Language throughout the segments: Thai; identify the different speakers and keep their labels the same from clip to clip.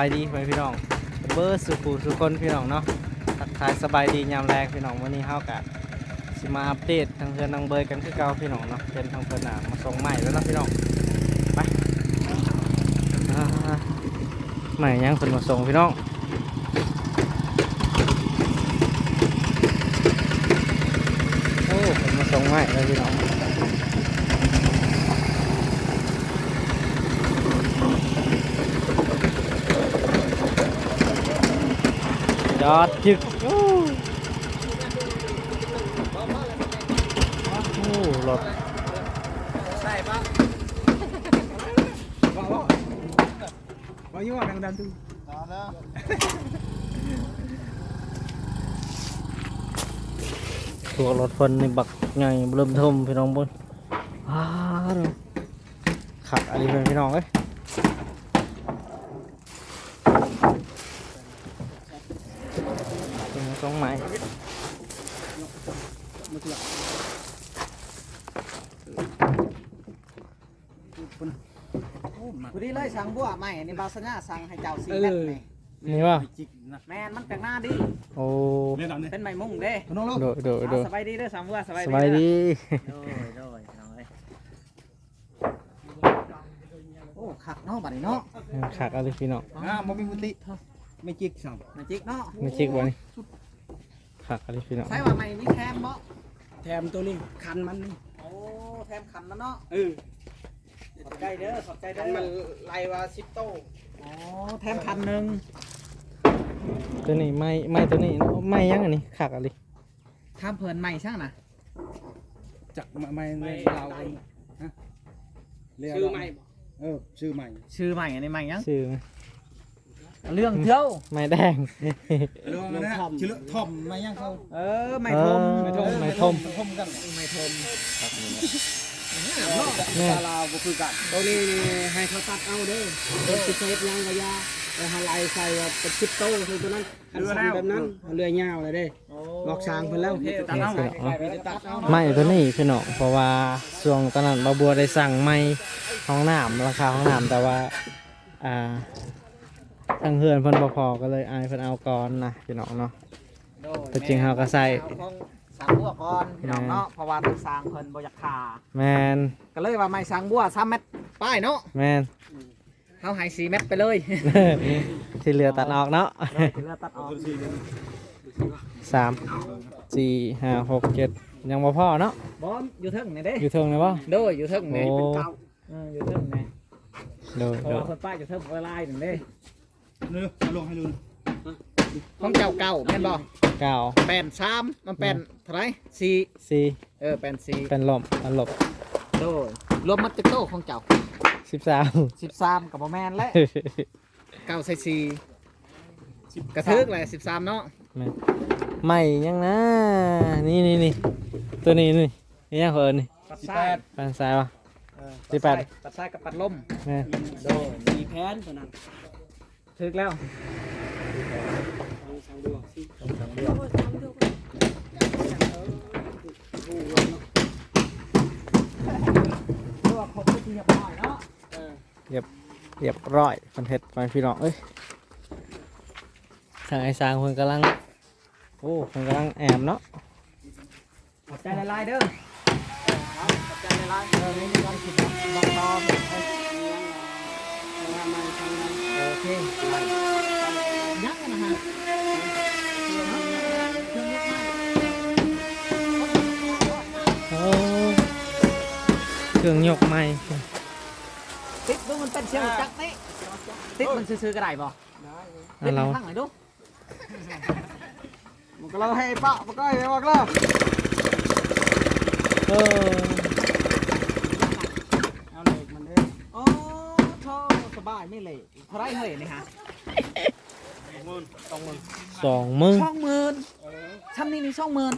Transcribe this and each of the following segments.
Speaker 1: ายดีไปพี่น้องเบอร์สุขุสุคนพี่น้องเนาะทักทายสบายดียามแรงพี่น้องวันนี้เฮากะสิมาอัปเดตทางเพื่อนทางเบยกันคือเก่าพี่น้องเนาะเป็นทางเพื่อนอะมาส่งใหม่แล้วเนาะพี่น้องไปใหม่ยังเพิ่นมาส่งพี่น้องโอ้เพิ่นมาส่งใหม่แล้วพี่น้อง อดจึกโอ้โอ้รถ
Speaker 2: ใช่ปะว่าว่าว่ายี่ว่าแรงดันดู
Speaker 1: ตัวรถเพิ่นนี่บักใหญ่เริ่มทมพี่น้องบนอ้าวขับอะไรเพิ่นพี่น้องเอ้ยเป็น สองไม้
Speaker 3: ผู้ที่เลยสั่งบัวใหม่ในบาสนาสั่งให้เจ้าสีแม่นนี่
Speaker 1: นี่ว่า
Speaker 3: แม่นมันแต่งหน้าดี
Speaker 1: โอ้
Speaker 2: เล่นหนังนี่
Speaker 3: เป็นไม้มุ่งเด้
Speaker 2: น้องลูก
Speaker 1: โดดโดดโดด
Speaker 3: อ่าสบายดีเด้อสั่งบัวสบาย
Speaker 1: ส
Speaker 3: ดี
Speaker 1: บายดี
Speaker 3: โดยโดยน้องเอ้ยโอ้ขักเนาะบัดนี้เนาะ
Speaker 1: ขักอะไรพี่น้อง
Speaker 2: อ่าบ่มีมุติไม่จิกสั่ง
Speaker 3: มาจิกเนาะ
Speaker 1: ไม่ชิกบ่นี่ ขักอะไรพี่น้อง
Speaker 3: ใช่ว่าใหม่มีแคมบ่
Speaker 2: แถมตัวนี้คันมันนี่
Speaker 3: โอ้แถมขันมันเนาะ
Speaker 2: เออ
Speaker 3: ขอบใจเด้อขอบใจ
Speaker 2: คั
Speaker 3: เด้
Speaker 2: นมัน
Speaker 3: อ
Speaker 2: ไล่ว่า10โต
Speaker 3: โอ้แถมขันหนึง
Speaker 1: ตัวนี้ไม่ไม่ตัวนี้เนาะไม่ยังอันนี้ขักอะไร
Speaker 3: ทำเพิ่นใหม่ช่างน่ะ
Speaker 2: จักไม่ไม่เราฮะชื่อใหม่ เออชื่อใหม่
Speaker 3: ชื่อใหม่อันนี้ใหม่ยัง
Speaker 1: ชื่อไหม
Speaker 3: เรื่องเที่ยว
Speaker 1: ไม่แดง
Speaker 2: เรื่องนั้นชื่อทอมไม่ยังเขา
Speaker 3: เออไม่ทม
Speaker 1: เออไม่ทม
Speaker 2: ทมกัน
Speaker 3: ไม่ทม
Speaker 1: แม่
Speaker 2: ลาวบ่คือกัน
Speaker 4: ตัวนี้ให้เขาตัดเอาเด้อเป็นสิเซฟยังกะยาแต่ฮาไลใส่ว่าเป็นชิปโต้คือตัวนั้นคันสั่งแบบนั้นเรือยาวเลยเด้บอกช้างเพิ่นแล้ว
Speaker 3: โอเค
Speaker 2: ตัดเอา
Speaker 4: ไปตัดเอา
Speaker 1: ไม่ตัวนี้พี่น้องเพราะว่าช่วงตอนนั้นบาบัวได้สั่งไม้ห้องน้ำราคาห้องน้ำแต่ว่าอ่า ทางเฮือนเพิ่นบ่พอก็เลยอายเพิ่นเอาก่อนนะพี่น้องเนาะ แต่จริงเราก็ใส่
Speaker 3: ของสางบัวก่อนพี่น้องเนาะเพราะว่าทางสางเพิ่นบ่อยากขา
Speaker 1: แมน
Speaker 3: ก็เลยว่าไม่สางบัว3เม็ดป้ายเนาะ
Speaker 1: แมน
Speaker 3: เฮาให้4เม็ดไปเลย
Speaker 1: ที่เหลือตัดออกเนาะ
Speaker 3: เหลือตัดออก
Speaker 1: สามสี่ห้าหกเจ็ดยังบ่พอเนาะ
Speaker 3: บ่อยู่เทิงนี่เด้
Speaker 1: อยู่เทิงเลยบ่
Speaker 3: โดยอยู่เทิงนี่
Speaker 1: โอ้
Speaker 3: เป็นเก่าเอออยู่เทิงนี่
Speaker 1: โดย
Speaker 3: เพราะ
Speaker 1: โดย
Speaker 3: ว่าเพิ่นป้ายอยู่เทิงเวลาหนึ่งเด้
Speaker 2: เนื้อลงให้ดู
Speaker 3: ของเจ้าเก่าแม่นบ่
Speaker 1: เก้า
Speaker 3: แป้น3มันแปนเท่าไหรสี่
Speaker 1: สี่
Speaker 3: เออแปนสี่
Speaker 1: เป็นลมเป็นลม
Speaker 3: โดยรวมมัดจักโตของเจ้า
Speaker 1: สิบสาม
Speaker 3: 13กับบ่แม่นแล้วเก้าใส่สี่กระทึกเลย13เนาะ
Speaker 1: แม่นไม่ยังนะ นี่นี่นี่ตัวนี้นี่นี่ยังเอิญนี่
Speaker 3: ปัด
Speaker 2: สิบ
Speaker 3: ซ้า
Speaker 2: แป
Speaker 3: ย
Speaker 2: ด
Speaker 1: ปันซ้ายวะ สิบแปด
Speaker 3: ปัดซ้ายกับปัดลม โดย
Speaker 4: มีแผนตัวนั้น
Speaker 3: ถึกแล้ว
Speaker 4: สั่งดูสิ
Speaker 3: ตัวครบที่เรียบร้อยเนาะ
Speaker 1: เรียบร้อยคอนเทนต์ไปพี่น้องเอ้ยทางไอ้สร้างเพิ่นกำลังโอ้เพิ่นกำลังแอมเนาะ
Speaker 3: ขอบใจละลายๆเด้อขอบใจละลายๆเออนี่วันคิดบังตอม
Speaker 1: รื่องยกไม้
Speaker 3: ติดดูมันเป็นเชียงจักรนี่ติดมันซื้อๆก็ได้ป่ะ
Speaker 1: อั
Speaker 3: ติด
Speaker 1: นเรา
Speaker 3: ในข้างไหนดู
Speaker 4: มันก็เราให้ปะมันก็ให้บอกเรา
Speaker 1: เออ
Speaker 4: เอาเหล็กมันเด้อ
Speaker 3: โอ้โธ่สบายไม่เลยเท่าไรเฮ้ยนี่ฮะ
Speaker 1: สองมือ
Speaker 3: ช่องหมื่นช่ำนี่นี่ช่องหมื่น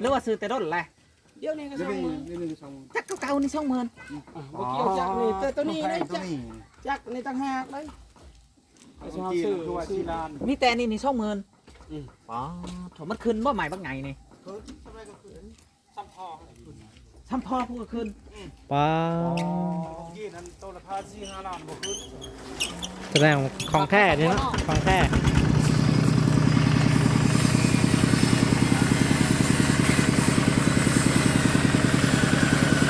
Speaker 3: หรือว่าซื้อแต่ด้นแหละ
Speaker 4: เดี๋ยวนี้ก็
Speaker 2: เดี๋ยว
Speaker 4: ส่ง
Speaker 2: นี้
Speaker 4: มา
Speaker 2: เดี๋ยวนี้สอง
Speaker 3: จักรเก่าๆนี่ช่องหมื่น
Speaker 4: บ่เกี่ยวจักนี่แต่ตัวนี้
Speaker 2: ตัว
Speaker 4: เลย
Speaker 2: ตัว
Speaker 4: จัก
Speaker 2: นี้
Speaker 4: จักนี่ต่างหากเลย
Speaker 2: สองจีนตัวจีนาน
Speaker 3: มีแต่นี่นี่ช่องหมื่นอ๋อโถมันขึ้นบ่ใหม่บ้างไงนี่ช้ำพอพูดขึ้น
Speaker 1: ป้า
Speaker 2: จีนนั่นต้นละพาสี่ห้าล้านบ่ขึ้น
Speaker 1: แสดงของแท้นี่เนาะของแท้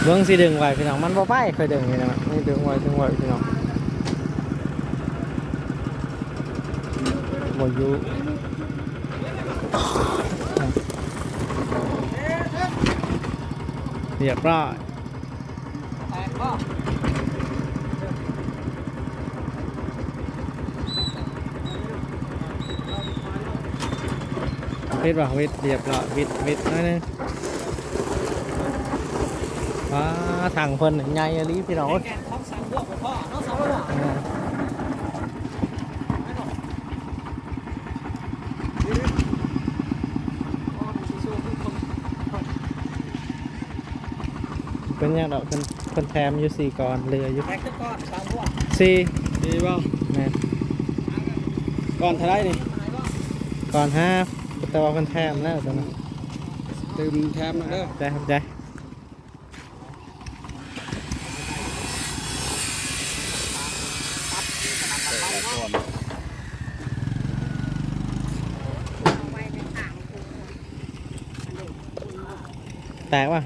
Speaker 1: เบิ้องสิดึงไว้พี่น้องมันบ่ไปเคยดึงนี่นะนี่ดึงไว้ดึงไว้พี่น้องบ่อยู่เรียบร้อยวิทย์ป่ะวิทย์เรียบร้อยวิทย์วิทย์น้อยหนึง ว้าทางเพิ่นใหญ่อะลีพี่น้อง
Speaker 3: แกนของสามบวกบ่พ่อเนาะสามบวก
Speaker 1: อ่าเป็นยังดอกเพิ่นเพิ่นแถมอยู่สี่ก่อนเหลืออยู่
Speaker 3: แตกขึ้นก่อนสามบวก
Speaker 1: สี่
Speaker 4: ดีบ่
Speaker 1: แม่น
Speaker 4: ก่อนเท่าไรนี่
Speaker 1: ก่อนห้าแต่ว่าเพิ่นแถมแล้วตอนนั้น
Speaker 4: ตื่มแถมหน่อยเด้อ
Speaker 1: ใจครับใจแตกว่ะ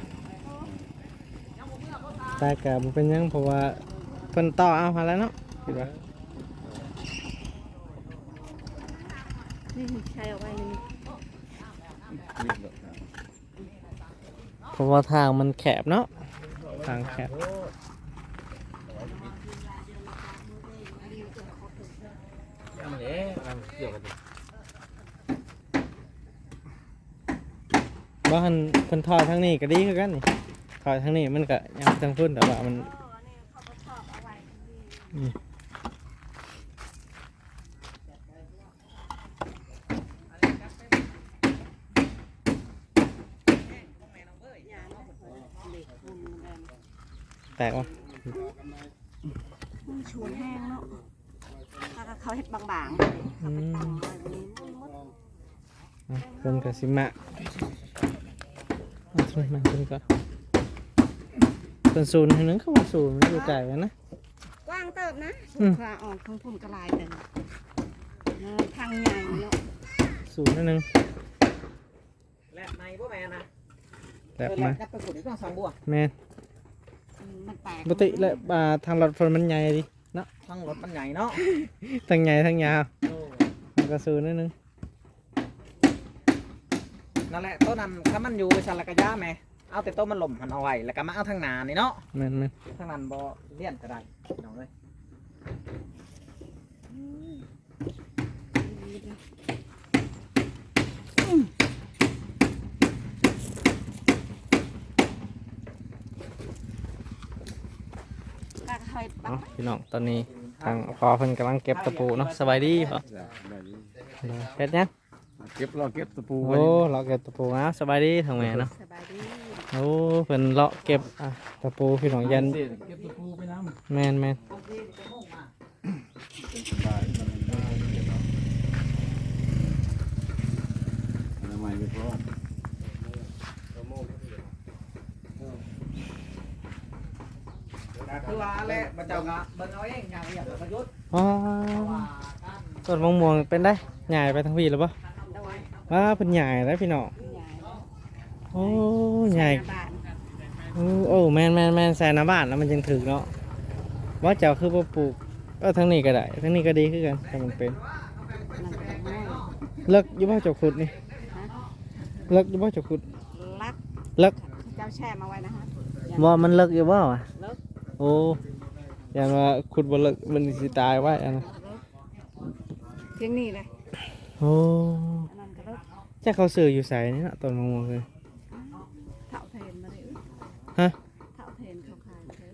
Speaker 1: แตกกับเป็นหยังเพราะว่าเพิ่นต่อเอาหาแล้วเนาะคิดว่า
Speaker 5: นี่ใช้เอาไว้นี่
Speaker 1: เพราะว่าทางมันแคบเนาะทางแคบ บ้านเพิ่นถอยทางนี้ก็ดีคือกันนี่ถอยทางนี้มันก็ยังทางพุ่นแต่ว่ามันอืมแตกว่ะ
Speaker 5: มันชวนแห้งเนาะถ้าเขาเฮ็ดบาง
Speaker 1: อืม
Speaker 5: ๆ
Speaker 1: อะเพิ่นกับสิมะ เอาเพิ่นมาเพิ่นก่อนเพิ่นศูนย์ให้หนึงเขาว่าศูนย์มันอยู่ไกลกันนะ
Speaker 5: กว้างเติบนะ
Speaker 1: อืม
Speaker 5: คลาออกทั้งพุ่นกระลายเต็มเออทางใหญ่เนาะ
Speaker 1: ศูนย์ให้หนึง
Speaker 3: และในบ่แม่นะ
Speaker 1: แบบ
Speaker 3: เออ
Speaker 1: มา
Speaker 3: และกับตะกุดอีกต้องสามบวก
Speaker 1: แม่น
Speaker 5: อืมมันแตก
Speaker 1: ปกติแล้วอ่าทางรถเพิ่นมันใหญ่ดิ
Speaker 3: ทั้งรถมันใหญ่เนาะ
Speaker 1: ทั้งใหญ่ทั้งยาวมันก็ศูนย์ให้หนึง
Speaker 3: นั่นแหละต้นนั้นถ้ามันอยู่ชันละกะยาแม่เอาแต่ต้นมันหล่มหันเอาไว้แล้วก็มาเอาทางหนานี่เนาะ
Speaker 1: แม่นแม่น
Speaker 3: ทางนั้นบ่เลี่ยนก็ได้น้องเลย
Speaker 5: ถ้าเขาเฮ็ดบาง
Speaker 1: เนาะพี่น้องตอนนี้ทางพอเพิ่นกำลังเก็บตะปูเนาะสบายดีพอเฮ็ดยัง
Speaker 2: เก็บรอเก็บตะปู
Speaker 1: โอ้เราเก็บตะปูนะสบายดีทางแม่เนาะ
Speaker 5: สบายดี
Speaker 1: โอ้เพิ่นเลาะเก็บอะตะปูพี่น้องยัน
Speaker 2: เก็บตะปูไปน้ำ
Speaker 1: แม่นแม่น
Speaker 2: ทำไมไม่พร้อม
Speaker 3: คือว่าแหละบ่เจ้าก็เบิ่งเอาเองอย่างเดียวประยุทธ์
Speaker 1: อ๋อ
Speaker 3: ว่าการ
Speaker 1: ต้นมะม่วงเป็นได้ใหญ่ไปทั้งพี่หรือเปล่า
Speaker 5: โดย
Speaker 1: ว้าเป็นใหญ่แล้วพี่น้อง
Speaker 5: ใหญ่
Speaker 1: โอ้ใหญ่
Speaker 5: บ้าน
Speaker 1: โอ้โอ้แม่นแม่นแม่นใส่น้ำบ้านแล้วมันจึงถึกเนาะว่าเจ้าคือบ่ปลูกเออทั้งนี้ก็ได้ทั้งนี้ก็ดีคือกันถ้ามันเป็น
Speaker 5: นั่นก็น้อย
Speaker 1: เลิกอยู่บ่เจ้าขุดนี่
Speaker 5: ฮะ
Speaker 1: เลิกอยู่บ่เจ้าขุด
Speaker 5: รัก
Speaker 1: เลิก
Speaker 5: เจ้าแช่มาไว้นะฮะ
Speaker 1: ว่ามันเลิกอยู่บ่วะ
Speaker 5: เลิก
Speaker 1: โอ้ยันว่าขุดบ่เลิกมันสิตายไว้อันนั้น
Speaker 5: เพียงนี้เลย
Speaker 1: โอ้
Speaker 5: อันนั้นก็เลิก
Speaker 1: จ้าเขาซื้ออยู่ไสนี่เนาะต้นมะม่วงเลย
Speaker 5: เท่าเทนมาเลย
Speaker 1: ฮะ
Speaker 5: เท่าเทนเขาขายเลย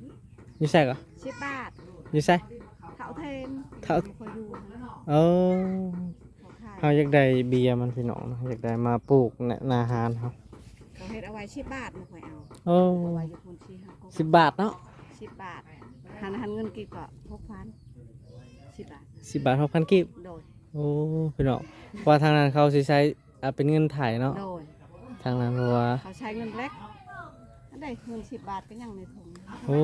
Speaker 1: อยู่ไสก็
Speaker 5: สิบบาท
Speaker 1: อยู่ไส
Speaker 5: เท่าเทน
Speaker 1: เท่า
Speaker 5: บ่ค่อยอยู่นะ
Speaker 1: เออ
Speaker 5: เขาขาย
Speaker 1: เขาอยากได้เบียร์มันพี่น้องเนาะอยากได้มาปลูกในนาหารครับ
Speaker 5: เขาเฮ็ดเอาไว้สิบบาทไม่ค่อยเอา
Speaker 1: โอ้
Speaker 5: เอาไว้อยู่คนที่ห้าก็
Speaker 1: สิบบาทเนาะ
Speaker 5: สิบบาทหันหันเงินกี่ก็หกพันสิบบาท
Speaker 1: สิบบาทหกพันกีบ
Speaker 5: โดย
Speaker 1: โอ้พี่น้องเพราะว่าทางนั้นเขาสิใช้ อ่าเป็นเงินไทยเนาะ
Speaker 5: โดย
Speaker 1: ทางนั้นเพราะว่า
Speaker 5: เขาใช้เงินเล็กอันใดเงินสิบบาทก็ยังในถุง
Speaker 1: โอ้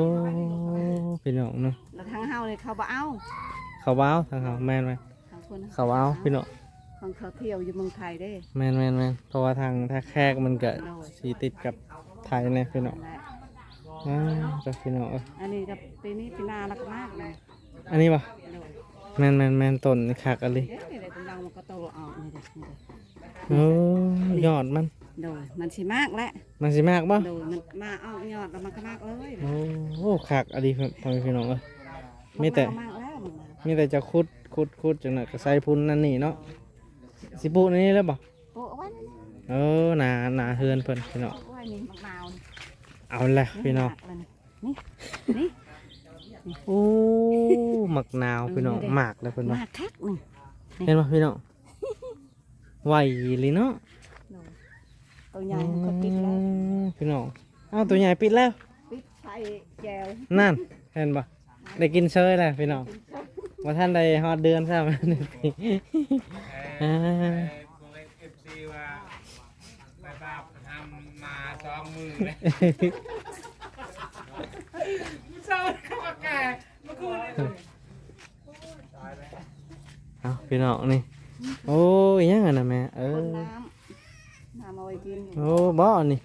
Speaker 1: พี่น้องเนาะ
Speaker 5: แล้วทางเฮาเลยเขาบ่เอา
Speaker 1: เขาว้าวทางเขาแม่นไหม
Speaker 5: ทางคน
Speaker 1: เขาว้าวพี่น้อง
Speaker 5: ของเขาเที่ยวอยู่เมืองไทยเด้
Speaker 1: แม่นแม่นแม่นเพราะว่าทางถ้าแคกมันก็สีติดกับไทยเนี่ยพี่น้อง
Speaker 5: นั่นแหละ
Speaker 1: อ่าจ้ะพี่น้องเอ้ย
Speaker 5: อันนี้กับปีนี้ปีหน้ารักมากเลย
Speaker 1: อันนี้ปะ
Speaker 5: โดย
Speaker 1: แม่นแม่นแม่นต้นนี่คักอะไร
Speaker 5: เอ๊ะเดี๋ยวกำลังมันก็โตออกนี่เด้นี่เด้
Speaker 1: โอ้ยอดมัน
Speaker 5: โดยมันสิมากแหละ
Speaker 1: มันสิมากบ่
Speaker 5: โดยมันมาเอายอดแล้วมันก็มากเลย
Speaker 1: โอ้โหคักอะไรพ่อแม่พี่น้องเอ้ย มีแต่
Speaker 5: นมากแล้วมันนะ
Speaker 1: มีแต่จะขุดขุดขุดจังน่ะก็ใส่พุ่นนั่นนี่เนาะสิปลูกในนี้แล้วบ่
Speaker 5: โอ้เอาไว้นี่
Speaker 1: เออหนาหนาเฮือนเพิ่นพี่น้อง
Speaker 5: เอาไว้นี่มะนาวนี่
Speaker 1: เอาละพี่น้อง
Speaker 5: มากเลยนี่นี่
Speaker 1: โอ้หมักนาวพี่น้องหมากแล้วเพิ่น
Speaker 5: นี่
Speaker 1: ว่า
Speaker 5: มากคักนี่
Speaker 1: เห็นบ่พี่น้องไหวเลยเนาะ
Speaker 5: โดยตัวใหญ่มันก็ปิดแล้ว
Speaker 1: อืมพี่น้องอ้าวตัวใหญ่ปิดแล้ว
Speaker 5: ปิดใส่แจว
Speaker 1: นั่นเห็นบ่ได้กินเชยแล้วพี่น้องว่าท่านได้ฮอดเดือนใช่ไหมอ่า
Speaker 3: เอฟซีว่าไปบาปทำมาสองมือเลย เศร้าเข้ามาแก่มาคูเลย
Speaker 1: เอาพี่น้องนี่โอ้ยยังไงนะแม่เอ
Speaker 5: ค
Speaker 1: อน
Speaker 5: น้ำน้ำเอาไว้กิน
Speaker 1: โอ้บ่อนี่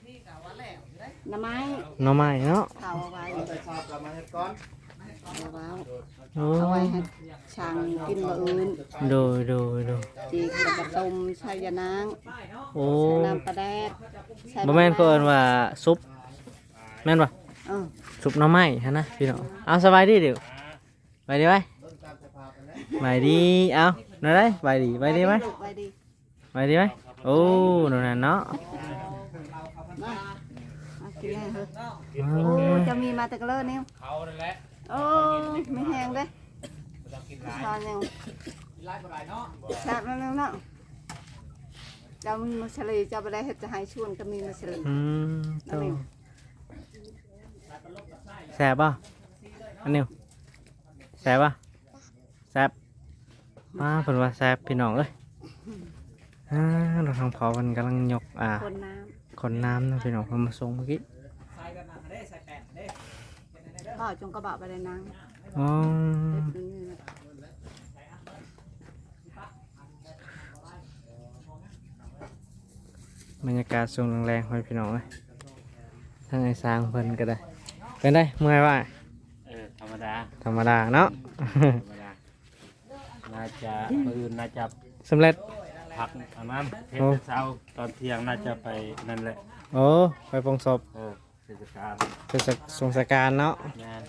Speaker 5: น้ำไม้
Speaker 1: หน่อไม้เนาะ
Speaker 5: เผาเอาไว้เอาไว้
Speaker 1: โอ้
Speaker 5: เอาไว้ให้ช่างกินมื้ออื่น
Speaker 1: โดยโดยโดย
Speaker 5: จีกแล้วก็ต้มใส่ยานาง
Speaker 1: โอ้
Speaker 5: ใส่น้ำปลาแดกใส่
Speaker 1: บ่แม่นเพิ่นว่าซุปแม่นบ่
Speaker 5: เออ
Speaker 1: ซุปหน่อไม้ฮะนะพี่น้องเอาสบายดีเดี๋ยวไปดีไว้ไปดีเอาหน่อยได้ไปดีไปดีไหม
Speaker 5: ลูกไปดี
Speaker 1: ไปดีไหมโอ้นั่นน่ะเนาะ
Speaker 5: มาเอากินให้เถอะ
Speaker 1: อ๋
Speaker 5: โอ้
Speaker 1: อ
Speaker 5: จะมีมาแต่กะเลอนิ้ว
Speaker 3: เขานั่นแหละ
Speaker 5: โอ้ไม่แห้งเด้
Speaker 3: ต้องกินหลาย
Speaker 5: ทานยัง
Speaker 3: หลายบ่ได้เนาะ
Speaker 5: แซ่บแล้วเนาะจะมีมัสลีจะไปได้เฮ็ดจะให้ชวนก็มีมัสลี
Speaker 1: อืม
Speaker 5: นั่
Speaker 1: โต
Speaker 5: นเอง
Speaker 1: แซ่บป่ะอันนี้แซ่บป่ะแซ่บมาเพิ่นว่าแซ่บพี่น้องเอ้ยอ่าเราทางเผามันกำลังยกอ่า
Speaker 5: คนน้
Speaker 1: ขนน้ำนะพี่น้องเพิ่นมาส่งเมื่อกี้ำ
Speaker 5: พ่อจงกระบะไปเลยนาง
Speaker 1: อ๋อ
Speaker 5: เฮ็ดนี่นะ
Speaker 1: บรรยากาศช่วงแรงๆให้พี่น้องเอ้ยทางไอ้สร้างเพิ่นก็ได้ เป็นได้เมื่อยว่า
Speaker 3: เออธรรมดา
Speaker 1: ธรรมดาเนาะ
Speaker 3: ธรรมดาน่าจะมืออื่นน่าจะ
Speaker 1: สำเร็จ
Speaker 3: พักอันนั้นเทศ
Speaker 1: โอ้
Speaker 3: เช้าตอนเที่ยงน่าจะไปนั่นแหละ
Speaker 1: โอ้ไปปรงศพ
Speaker 3: เออเทศกาล
Speaker 1: เป็นสงสการเนาะ
Speaker 3: แม่น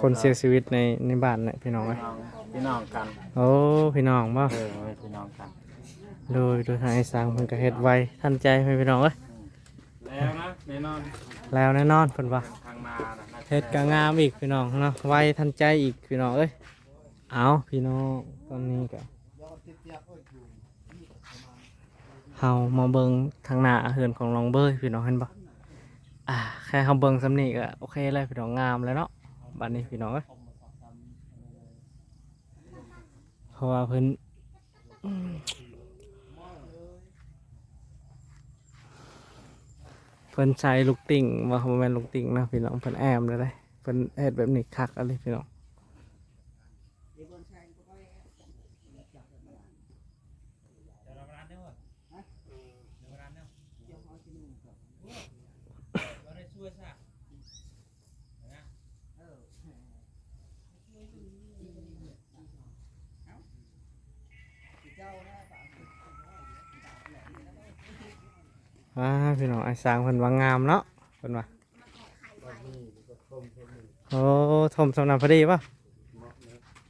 Speaker 1: คนเสียชีวิตในในบ้านเนี่ยพี่น้อง
Speaker 3: พี่
Speaker 1: เอ้ย
Speaker 3: น้องพี่น้องกัน
Speaker 1: โอ้พี่น้องบ่
Speaker 3: เออไม่พี่น้องกัน
Speaker 1: โดยโดยทางไอ้สร้างเพิ่นก็เฮ็ดไวทันใจให้พี่น้องเอ้ย
Speaker 3: แล้วนะแน่นอน
Speaker 1: แล้วแน่นอนเพิ่นว่า
Speaker 3: ทางนานะน่าจะ
Speaker 1: เฮ็ดก็งามอีกพี่น้องเนาะไวทันใจอีกพี่น้องเอ้ยเอาพี่น้องตอนนี้ก็เฮามาเบิ่งทางหน้าเฮือนของน้องเบยพี่น้องเห็นบ่อ่าแค่เฮาเบิ่งสำนี้ก็โอเคเลยพี่น้องงามแล้วเนาะบัดนี้พี่น้องเอ้ยเพราะว่าเพิ่นอืมเพิ่นใช้ลูกติ่งว่าบ่แม่นลูกติ่งนะพี่น้องเพิ่นแอมเลยเด้เพิ่นเฮ็ดแบบนี้คักอะไรพี่น้อง อ่าพี่น้องไอ้สร้างเพิ่นว่างามเนาะเพิ่นว่าโอ้ทมสำนักพอดีป่ะ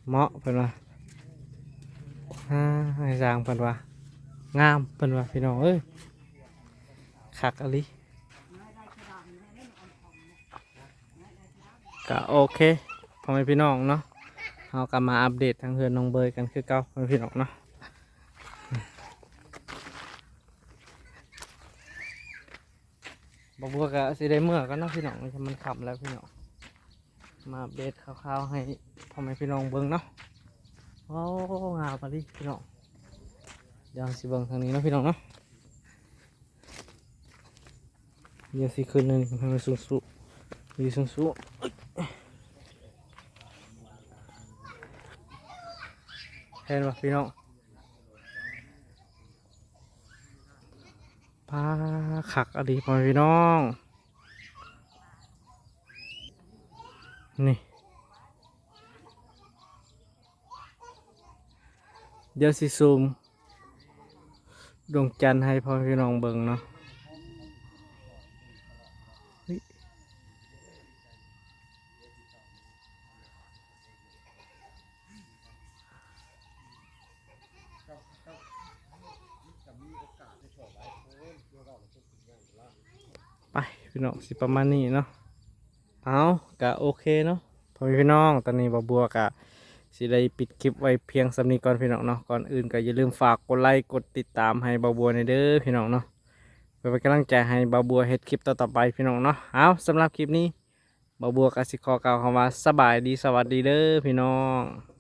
Speaker 1: เหมาะเพิ่นว่าอ่าไอ้สร้างเพิ่นว่างามเพิ่นว่าพี่น้องเอ้ยคักอลิก็โอเคพ่อแม่พี่น้องเนาะเรากลับมาอัปเดตทางเฮือนน้องเบยกันคือเก่าพ่อแม่พี่น้องเนาะ บบัวก็สีได้เมื่อก็น้องพี่น้องมันขับแล้วพี่น้องมาเบ็ดขาวๆให้พ่อแม่พี่น้องเบิ้งเนาะโอ้งาไปดิพี่น้องเดี๋ยวสิเบิ้งทางนี้นะพี่น้องเนาะเดี๋ยวสิขึ้นนึ่ให้มัสูงสูงดีสูงสูงเห็นป่ะพี่น้อง ปลาขักอดีพ่อพี่น้อง นี่ เดี๋ยวสิซูมดวงจันทร์ให้พ่อพี่น้องเบิ่งเนาะ ไปพี่น้องสิประมาณนี้เนาะเอากะโอเคเนาะพ่อพี่น้องตอนนี้บาบัวกะสิได้ปิดคลิปไว้เพียงสำนีก่อนพี่น้องเนาะก่อนอื่นก็อย่าลืมฝากกดไลค์กดติดตามให้บาบัวในเด้อพี่น้องเนาะเพื่อเป็นกำลังใจให้บาบัวเฮ็ดคลิปต่อๆไปพี่น้องเนาะเอาสำหรับคลิปนี้บาบัวกสิขอกล่าวคำว่าสบายดีสวัสดีเด้อพี่น้อง